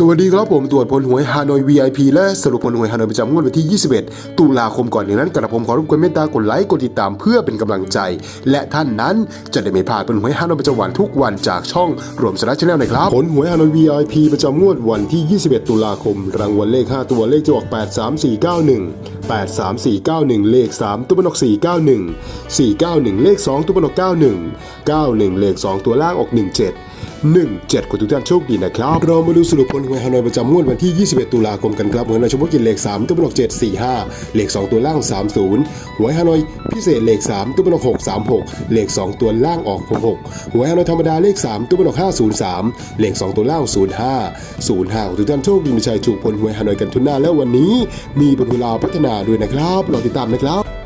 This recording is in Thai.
สวัสดีครับผมตรวจผลหวยฮานอย VIP และสรุปผลหวยฮานอยประจำงวดวันที่ 21 ตุลาคมก่อนอย่างนั้นกระผมขอรบกวนเมตตากดไลค์กดติดตามเพื่อเป็นกำลังใจ และท่านนั้นจะได้ไม่พลาดผลหวยฮานอยประจำวันทุกวันจากช่องรวมสาระชาแนลนะครับผลหวยฮานอย VIP ประจำงวดวันที่ 21 ตุลาคม รางวัลเลข 5 ตัวเลขจะออก 83491 83491 เลข 3 ตัวบนออก491 491 เลข 2 ตัวบนออก91 91 เลข 2 ตัวล่างออก 17 17คนทุกท่านโชคดีนะครับ เรามาดูสรุปผลหวยฮานอยประจำงวดวันที่ 21 ตุลาคมกันครับหวยฮานอยเฉพาะกินเลข 3ตัวบนออก745 เลข 2 ตัวล่าง 30หวยฮานอยพิเศษเลข 3ตัวบนออก636 เลข 2 ตัวล่างออก 66หวยฮานอยธรรมดาเลข 3ตัวบนออก503 เลข 2 ตัวล่าง 05 05ทุกท่านโชคดีมีชัยถูกผลหวยฮานอยกันทุนหน้าแล้ววันนี้ มีผลเวลาพัฒนาด้วยนะครับรอติดตามนะครับ